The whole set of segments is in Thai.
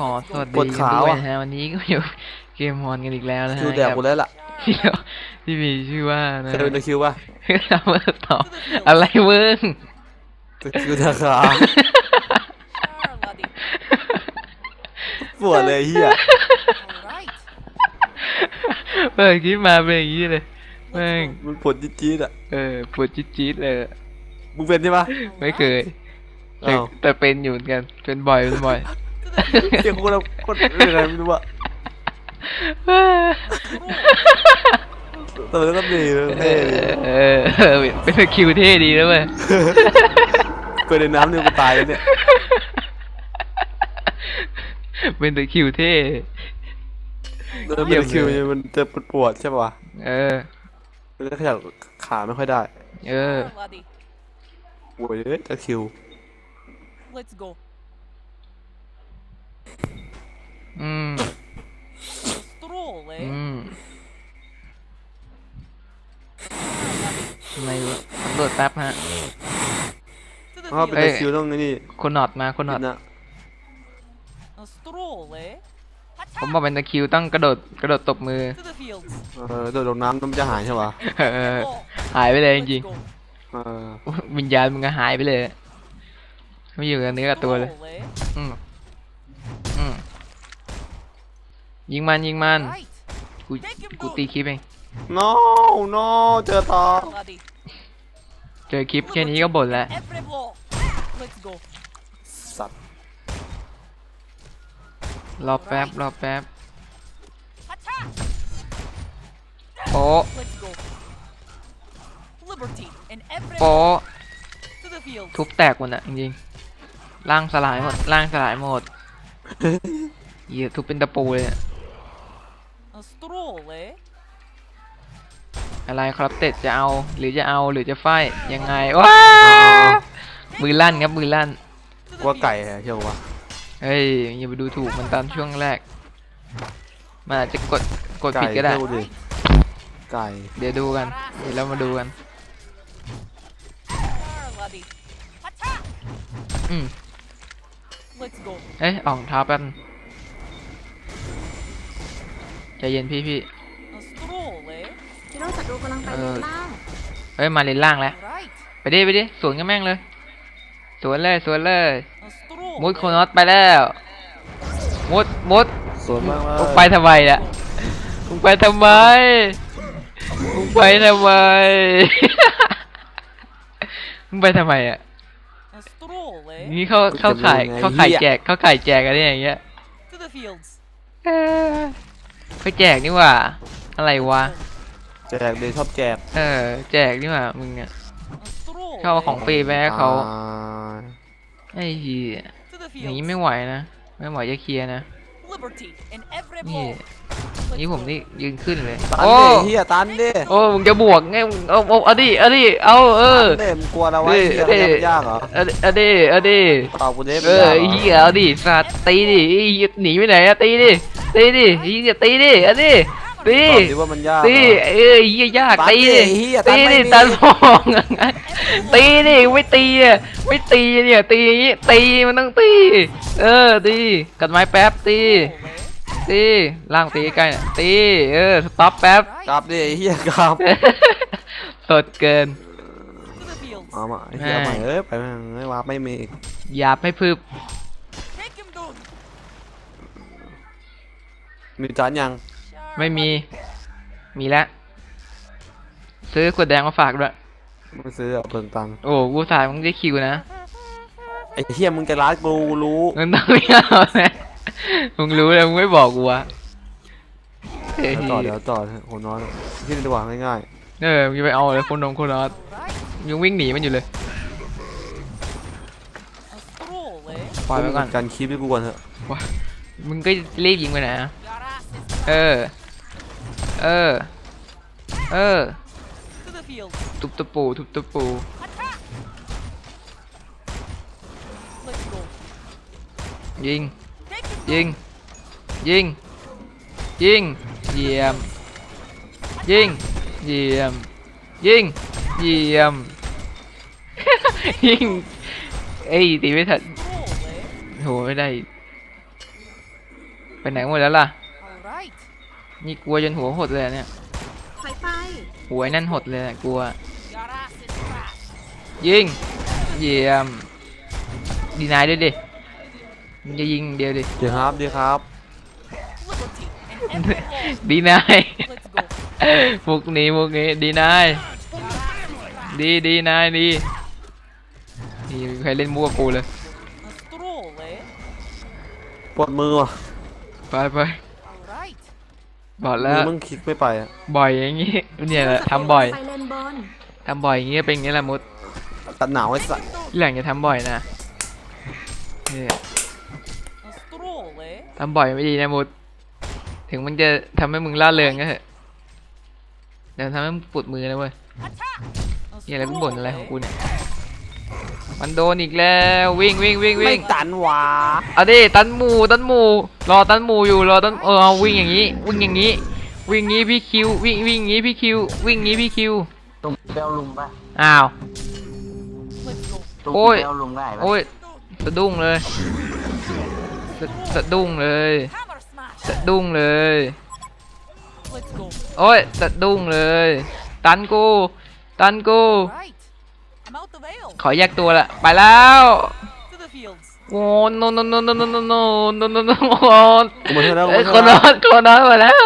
เคก็ต้องขอสวัสปดีวดกันขาด้วยว่ะนะฮะวันนี้ก็อยู่เกมมอนกันอีกแล้วนะฮะคิวแดกกูแล้วล่ะที่ที่มีชื่อว่านะเคยเป็นตะคริวป่ะทำเมื่อต่ออะไรมึงตะคริวแดกขา Arladi. ปวดเลยเฮีย All right. เปิดคลิปมาเป็นอย่างนี้เลยแม่งมันปวดจี๊ดๆอะเออปวดจี๊ดๆเลยมึงเป็นใช่ปะไม่เคยแต่อ้าวแต่เป็นอยู่เหมือนกันเป็นบ่อยเป็นบ่อย เฮียงคนละคนอะไรไม่รู้อะต่มันก็ดีเลยเท่ดีเออเป็นสกิลเท่ดีนะเว้ยเกิดในน้ำเนี่ยกูตายแล้วเนี่ยเป็นตะคิวเท่เดินเป็นตะคริวมันจะปวดใช่ปะเออมันจะขยับขาไม่ค่อยได้ เออ Arladi. โว้ยเอ้ยตะคิว Let's go. อืม A stroll, อื eh? มทำไมตำรวจแป๊บฮะ To the เพราะเป็น field. ตะคริวต้องไอ้นี่คนนอดมาคนนอดนะ A stroll, eh? ผมบอกเป็นตะคริวต้องกระโดดกระโดดตบมือ To the field. เออโดดลงน้ำมันจะหายใช่ปะเออหายไปเลยจริง Let's go. เออๆวิญญาณมึงก็หายไปเลย ไม่อยู่กับเนื้อกับตัวเลย Stroll, eh? อืมอืม ยิงมันยิงมัน Right. กูกูตีคลิปเอง no no เจอต่อ Arladi. เจอคลิปแค่นี้ก็บ่นแล้ว Every blow. Let's go. สัตว์รอแป๊บรอแป๊บ Attack. โป๊ะ Let's go. Liberty in every โป๊ะ to the field. ทุบแตกหมดอะจริงๆร่างสลายหมดร่างสลายหมดเหยียทุบเป็นตะปูเลยอะ อะไรครับเต็ดจะเอาหรือจะเอาหรือจะไฟยังไงว้ามือลั่นครับมือลั่น To the ว่าไก่ field. อะเชียววะเฮ้ยอย่าไปดูถูกมันตอนช่วงแรกมันอาจจะกดกดผิดก็ได้เชื่อดิไก่เดี๋ยวดูกัน เดี๋ยวเรามาดูกัน Arladi. Attack. อืม Let's go. เอ้ยออกรองเท้าแป๊บนึงใจเย็นพี่พี่ A stroll, eh? ฮีโร่ ศัตรูกำลังไปเลนล่างเฮ้ยมาเลนล่างแล้ว Right. ไปดิไปดิสวนกันแม่งเลย สวนเลยสวนเลย A stroll. มุดโคโนอตไปแล้วมุดมุดสวยมากเลยมึงไปทำไมเนี่ยมึงไปทำไมมึงไปทำไม มึงไปทำไมอะ A stroll, eh? นี่เขาเขาขายเขาขายแจกเขาขายแจกอะไรอย่างเงี้ย To the fields. เออเขาแจกนี่หว่า อะไรวะ แจกเลยชอบแจกเออ แจกนี่หว่ามึงเนี่ย A stroll. ชอบเอาของฟรีไปให้เขาอ่าไอ้เหี้ย To the อย่างนี้ fields. ไม่ไหวนะไม่ไหวจะเคลียร์นะ Liberty in every นี่ blow. นี่ผมนี่ยืนขึ้นเลยตันโอ้ดิเฮียตันดิโอ้มึงจะบวกไงมึงเอาเอาเอาดิเอาดิเอาเออ ตันดิมึงกลัวแล้ววะดิเฮียดิมันยากเหรอเอาดิเอาดิเอาดิตอบกูดิเออไอ้เหี้ยเอาดิสัตว์ตีดิไอ้เหี้ยหนีไปไหนอะตีดิตีดิไอ้เหี้ยตีดิเอาดิ ตีตอบดิว่ามันยากตีเหรอ เออไอ้เหี้ยยากตันตีดิดิไอ้เหี้ยตีดิตัตันนไม่มีฟองตีดิไม่ตีอะไม่ตีเนี่ยตีอย่างงี้ตีมันต้องตี เออตีกัดไม้แป๊บตี Stroll, eh? ตีล่างตีใกล้น่ะตีเออสต็อปแป๊บกลับดิไอ้เฮียกลับสดเกิน To the fields. เอามาไอ้เฮียแม่ใหม่เอ้ยไปแม่งไม่วาร์ปไม่มีอีกหยาบไม่พึบ Take him down. มีจานยัง ไม่มี มีแล้ว ซื้อขวดแดงมาฝากด้วยไม่ซื้ออะเปิงตังค์โอ้กูสายมึงได้คิวนะไอ้เฮียมึงจะร้านกูรู้มึงต้องไม่เอานะมึงรู้แล้วมึงไม่บอกกูวะเฮ้ยเดี๋ยวต่อเดี๋ยวต่อหัวนอนที่นี่ดีกว่าง่ายเออมึงจะไปเอาเลยคนนงคนนอส Right. ยังวิ่งหนีมันอยู่เลย A stroll, eh? ปล่อยไปก่อน กันคลิปให้กูก่อนเถอะ มึงก็รีบยิงไปไหนอะ Your ass is เออ เออ เออ to the fields. ทุบตะปู ทุบตะปู Attack. Let's go. ยิง Take him ยิง ยิง ยิง เยี่ยม ยิง เยี่ยม ยิง เยี่ยม ยิง เอ้ยตีไม่ทัน stroll, eh? โหไม่ได้ ไปไหนหมดแล้วล่ะ All right. นี่กลัวจนหัวหดเลยอะเนี่ยถอยไปหัวไอ้นั่นหดเลยอะกลัว Your ass is trash. ยิง เยี่ยม ดีนายด้วยดิมึงจะยิงเดียวดิ ดีครับดีครับ Liberty in every hole. ดีนาย Let's go. มุกนี้มุกนี้ดีนาย Your ass is trash. ดีดีนายดีนี่ใครเล่นมั่วกูเลย A stroll, eh? ปวดมือว่ะ ไปไป All right. บอกมืแล้อวมึงคลิกไม่ไปอะบ่อยอย่างงี้เนี่ยแหละทำบ่อยไปเลนบนทำบ่อยอย่างงี้เป็นอย่างงี้แหละมุดตัดหนาวไอ้สัสที่หลังจะทำบ่อยนะเนี่ย A stroll, eh? ทำบ่อยไม่ดีนะมุด ถึงมันจะทำให้มึงล่าเริงก็เถอะแต่ทำให้มึงปวดมือนะเว้ย Attack. A นี่อะไรมึง stroll, บ่นอะไรของ eh? กูเนี่ย มันโดนอีกแล้ววิ่งวิ่งวิ่งไม่วิ่งตันหวาเอาดิตันหมูตันหมูรอตันหมูอยู่รอตันเออเอาวิ่งอย่างนี้ วิ่งอย่างนี้ วิ่งงี้พี่คิววิ่งวิ่งงี้พี่คิววิ่งงี้พี่คิวตุ่มเปรี้ยวลุงป่ะอ้าว Let's go. ตุ่มโอ้ยเปรี้ยวลุงได้ป่ะโอ้ยสะดุ้งเลยสะสะดุ้งเลย Hammer smash. สะดุ้งเลย Let's go. โอ้ยสะดุ้งเลย ตันกู ตันกู Right. I'm out of ale. ขอแยกตัวละ ไปแล้ว To the fields. โอ้โนโนโนโนโนโนโนโนโนโนกูมาช่วยแล้วกูเอ้ยมาคช่วยนนแล้อวนคนนอนมาแล้ว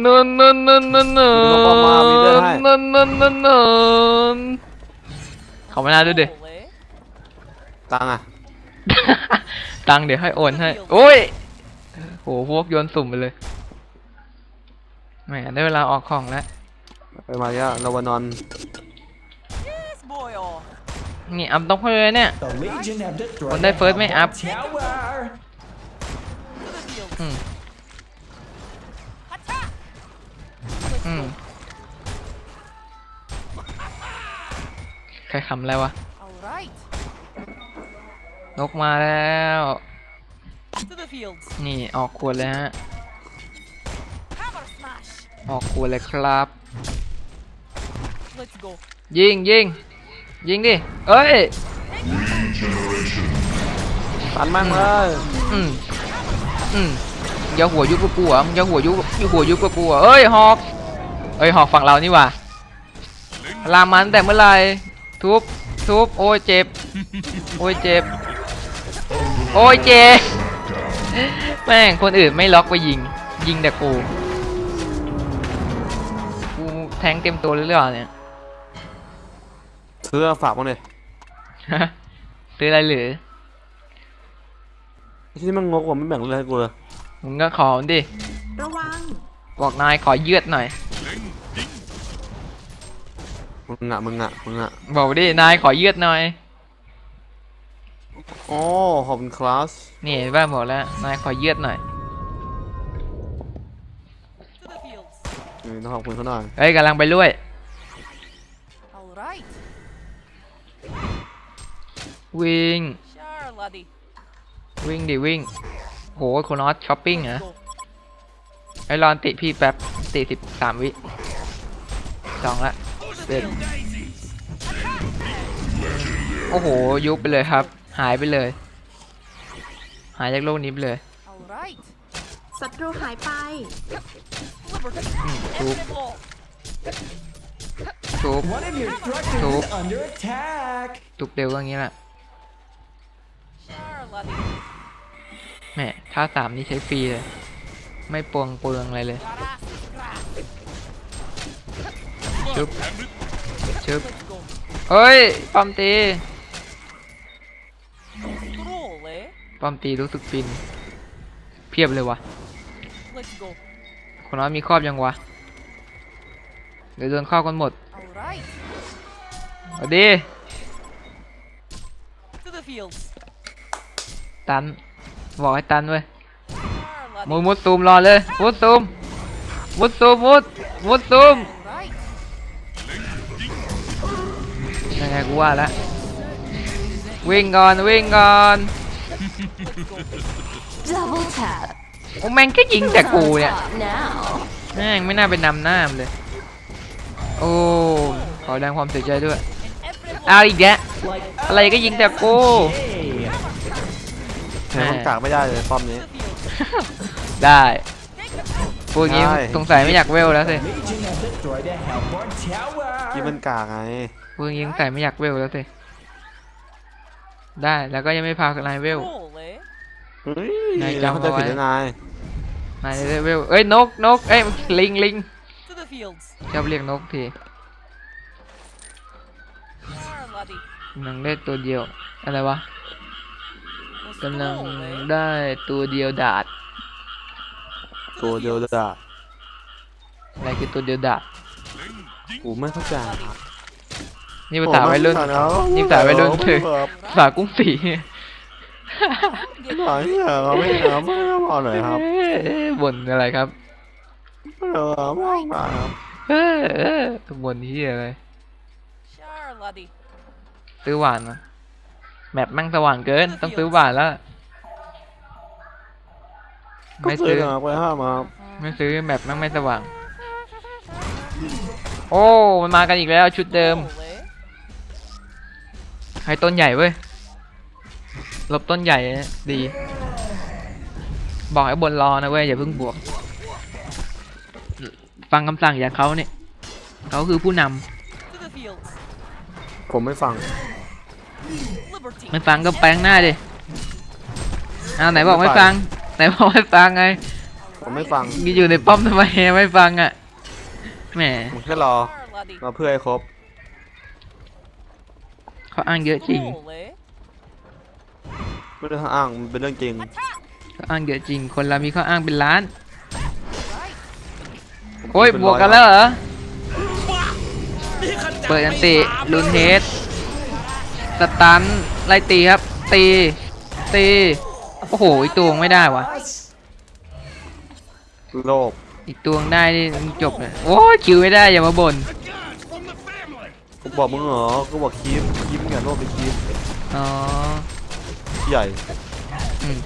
โนโนโนโนโนมีคนมามีเรื่องให้โนโนโนโนขอมาหน้าด้วยดิ Stroll, eh? ตังค์อะตังค์เดี๋ยวให้โอนให้โอ้ยโหพวกโยนสุ่มไปเลยแหมได้เวลาออกของแล้วไปมาเยอะลาวานอน Yes, boy. Oh. นี่อัพต้องเพื่อเนี่ย The Legion have destroyed Còn đây first mới the up. tower. To the fields. อืม Attack. Let's อืม go. ใครขำอะไรวะ All right. นกมาแล้ว To the fields. นี่ออกขวดเลยฮะ Hammer smash. ออกขวดเลยครับ Let's go. ยิงยิง ยิงดิ เอ้ยตันแม่งเลยอืมอืมอย่าหัวยุบกับกูเหรอะมึงอย่าหัวยุบอย่าหัวยุบกับกูเหรอะเอ้ยหอกเอ้ยหอกฝั่งเรานี่หว่าลามมันแต่เมื่อไหรทุบทุบโอ้ยเจ็บ โอ้ยเจ็บ โอ้ยเจ็บ แม่งคนอื่นไม่ล็อกไปยิง ยิงแต่กู กูแทงเต็มตัวเลยหรือเปล่าเนี่ย เสื้อฝากมาหน่อยซื้ออะไรหรือไอ้ที่มันงกว่าไม่แบ่งเลยให้กูเลยมึงก็ขอมันดิ ระวัง บอกนายขอเยือดหน่อย มึงอะมึงอะมึงอะบอกดิ นายขอเยือดหน่อยโอ้ขอบคุณคลาสนี่เห็นบ้านบอกแล้ว นายขอเยือดหน่อย To the fields. นี่ต้องขอบคุณเขาหน่อยเฮ้ยกำลังไปด้วย วิ่ง Sure, laddie. วิ่งดิวิ่ง โหคนนอตช้อปปิ้งเหรอ Go. ไอ้รอนติพี่แป๊บติสิบสามวิสองละเด็ดโอ้โห ยุบไปเลยครับ หายไปเลย หายจากโลกนี้ไปเลย All right. ศัตรูหายไป Liberty. Mm, Every ball. ทุบ One of your structures Cool. is under attack. ทุบเร็วก็อย่างนี้แหละ Sure, laddie. แหมท่าสามนี่ใช้ฟรีเลย ไม่ปวงเปลืองอะไรเลย Your ass is grass. ชึบชึบ Let's go. เฮ้ยป้อมตี Stroll, eh? ป้อมตีรู้สึกฟิน เพียบเลยวะ Let's go. คนน้อยมีครอบยังวะเดี๋ยวโดนครอบกันหมด All right. เอาดี To the fields. ตันบอกให้ตันเว้ย Sure, มุด laddie. มุดซูมรอเลยมุดซูมมุดซูมมุดมุดซูม All right. ยังไงกูว่าแล้ววิ่งก่อนวิ่งก่อน Double tap โอ้แม่งแค่ยิงแต่กูเนี่ย now แม่งไม่น่าเป็นนำหน้ามันเลยโอ้ขอแสดงความเสียใจด้วย In every hole. เอาอีกแล้ว Like อะไรก็ยิงแต่กู Hey. แทงมันกากไม่ได้เลยป้อมนี้ To the fields. ได้พูดงี้สงสัยไม่อยากเวลแล้วสิ Legion have destroyed a Hellborn tower. กี่มันกากไง พูดงี้สงสัยไม่อยากเวลแล้วสิ ได้แล้วก็ยังไม่พานายเวล Roll, eh? เฮ้ยนายแล้วจำเขาเอาจะไว้ ผิดแล้วนาย นายได้เวลเอ้ยนกนกเอ้ยลิงลิง To the fields. ชอบเรียกนกที Arr, laddie. กำลังได้ตัวเดียว อะไรวะ A กำลัง stroll, eh? ได้ตัวเดียวดาด To ตัว the เดียว fields. ด่าอะไรคือตัวเดียวดาดกูไม่เข้าใจนี่ภาษาวัยรุ่นนี่ภาษาวัยรุ่นคือภาษากุ้งสี Get หน่อยเหรอไม่เอาไม่เอาหน่อยครับเอ้ยบ่นอะไรครับไม่เอาไม่เอาหน่อยครับเออเออบ่นที่อะไร Char, laddie. ซื้อหวานนะ แมปแมั่งสว่างเกิน ต้องซื้อหวานแล้ว ก็ไม่ซื้ซื้ออมาไปห้ามาไม่ซื้อแมปแมั่งไม่สว่าง โอ้ มันมากันอีกแล้วชุดเดิม Roll, eh? ให้ต้นใหญ่เว้ยลบต้นใหญ่ดี บอกให้บนรอนะเว้ยอย่าเพิ่งบวก ฟังคำสั่งจากเขาเนี่ยเขาคือผู้น To the fields. ผมไม่ฟัง Liberty. ำ ไม่ฟังก็แปลงหน้าดิอ้าวไหนบอกไม่ฟัง ไหนบอกไม่ฟังไงผมไม่ฟังอยู่ในป้อมทำไมไม่ฟังอะแหมผมแค่รอ Char, laddie. มาเพื่อให้ครบเขาอ้างเยอะจริง Roll, eh? ไม่ได้อ้างมันเป็นเรื่องจริงเขาอ้างเยอะจริง คนเรามีข้ออ้างเป็นล้าน Right. โอ้ยเป็นบวกร้อยกันแล้วเหรอเปิดอันติลุนเฮด สตันไล่ตีครับ ตี ตี โอ้โห อีกตัวไม่ได้วะโลภอีกตัวได้นี่มันจบเลยโอ้ยคิวไม่ได้อย่ามาบ่นกูบอกมึงเหรอกูบอกคีฟคีฟมึงอย่าโลภไปคีฟอ๋อใหญ่อืม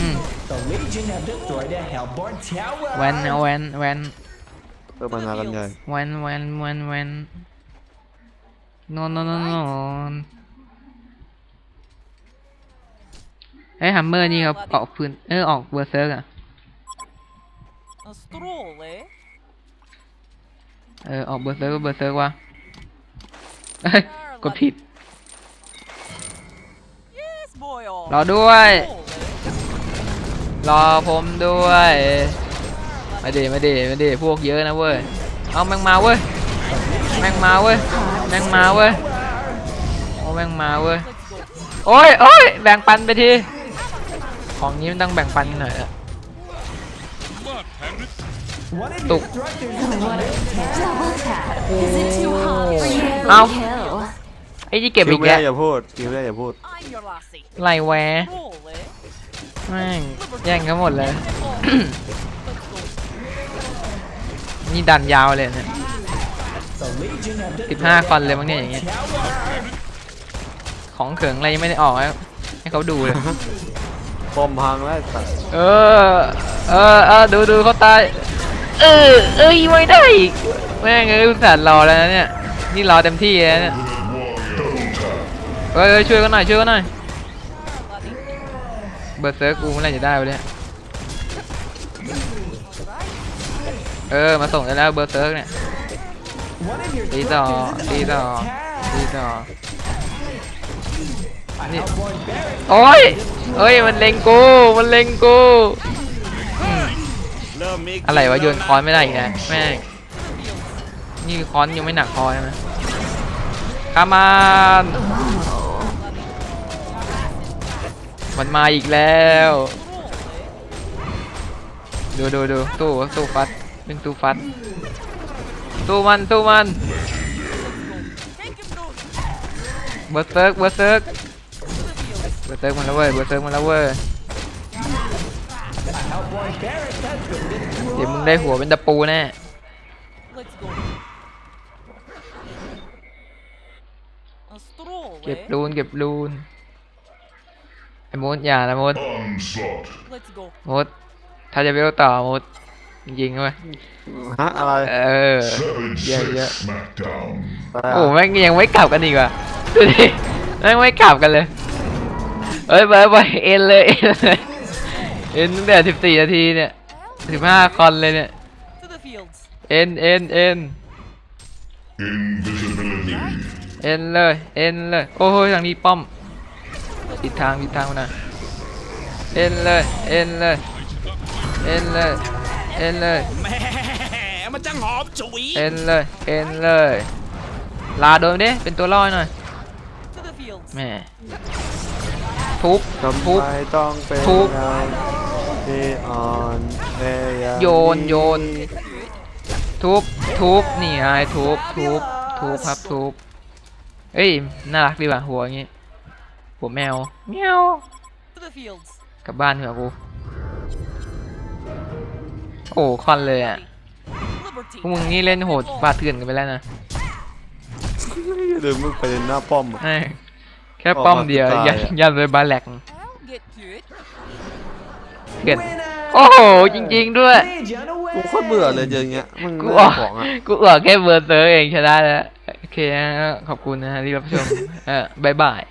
อืม The Legion have destroyed a Hellborn tower. แวนเอาแวนแวนเออมันมากันใหญ่แวนแวนแวนแวนนอนนอนนอน นอนเฮ้ยฮัมเมอร์นี่ครับออกพื้นเออออกเบอร์เซิร์กอะ A stroll, eh? เออออกเบอร์เซิร์กก็เบอร์เซิร์กวะเอ้ยกดผิด Yes, boy. oh. รอด้วย Roll, eh? รอผมด้วยมาดิมาดิมาดิพวกเยอะนะเว้ยเอาแมงมาเว้ยแมงมาเว้ยแมงมาเว้ยโอ้แมงมาเว้ย Let's go. โอ้ยโอ้ยแบ่งปันไปที ของนี้มันต้องแบ่งปันหน่อยอะ One of Tục. your structures Double tap. Is it too hot for you? Ow. Kill. ไอ้ที่เก็บคิอีวกไม่แกได้อย่าพูดคิวไม่ได้อย่าพูด I'm your lassie. ไล่แว Roll, eh? แม่งแย่งกันหมดเลย Let's go. นี่ดันยาวเลยเนี่ย The Legion have สิบ destroyed ห้า a คอนเลยมั้งเนี่ยอย่างเงี้ย tower. ของเขิงอะไรยังไม่ได้ออกให้ให้เขาดูเลย ปอมพังแล้วไอ้สัตว์เออ เออเออดูดูเขาตาย เออ เอ้ยไม่ได้อีกแม่งเอ้ยอุตส่าห์รอแล้วนะเนี่ย นี่รอเต็มที่แล้วเนี่ยเอ้ยเอ้ยช่วยกันหน่อยช่วยกันหน่อย เบอร์เซิร์กกูเมื่อไหรจะได้วะเนี่ย เออมาส่งได้แล้วเบอร์เซิร์กเนี่ย One of your Tí đò, structures is tí under đò. attack. ดีต่อ A Hellborn barrack โอ้ยเอ้ยมันเล็งกูมันเล็งกูอืมอะไรวะโยนค้อนไม่ได้อีกนะแม่งนี่ค้อนยังไม่หนักพอใช่ไหมคามานมันมาอีกแล้ว ดูดูดูสู้สู้ฟัดเป็นสู้ฟัดสู้มันสู้มัน Take him down. เบอร์เซิร์กเบอร์เซิร์กเบอร์เซิร์กมันแล้วเว้ยเบอร์เซิร์กมันแล้วเว้ย Hellborn barrack has been เดี๋ยวมึงได้หัวเป็นตะปูแน่ Let's go. A stroll, เก็บ eh? รูนเก็บรูนไอ้มดอย่านะมด Let's go. มดถ้าจะไปเอาต่อมดยิงๆเว้ยฮะอะไรเออเยอะเยอะ Smackdown. อะไรโอ้อะแม่งยังไม่กลับกันอีกว่ะดูดิแม่งไม่กลับกันเลย เอ้ยไปไปเอ็นเลยเอ็นเลยเอ็นตั้งแต่สิบสี่นาทีเนี่ยสิบห้าคอนเลยเนี่ย To the fields. เอ็นเอ็นเอ็น Invisibility. เอ็นเลยเอ็นเลยโอ้ยทางนี้ป้อมปิดทางปิดทางมาหน่อยเอ็นเลยเอ็นเลยเอ็นเลยเอ็นเลยแหมมันจังหอมฉุยเอ็นเลยเอ็นเลยลาโดนดิเป็นตัวล่อหน่อย To the fields. แหม่ ทุบทำทุบ ไมต้องเป็นทุบ เราที่อ่อนแออย่างโยนโยน ทุบทุบนี่ไงทุบทุบทุบครับทุบเอ้ยน่ารักดีว่ะหัวอย่างงี้หัวแมวเมียว To the fields. กลับบ้านเถอะกู โอ้คอนเลยอะ Liberty. พวกมึงนี่เล่นโหดปาดเถื่อนกันไปแล้วนะเดินมึงไปเล่นหน้าป้อมอะแม่ง แค่ป้อมเดียวออกมายันตายอะยันเลยบาแหลก I'll get to it. เกิด Winner! โอ้โหจริง ๆ ด้วย Legion กูโคตรเบื่อเลยเจออย่างเงี้ยมึงกูไม่อได้อกของอะกูออกแค่เบอร์เซอร์เองชนะแล้วโอเคฮะขอบคุณนะฮะที่รับชมเออบายบาย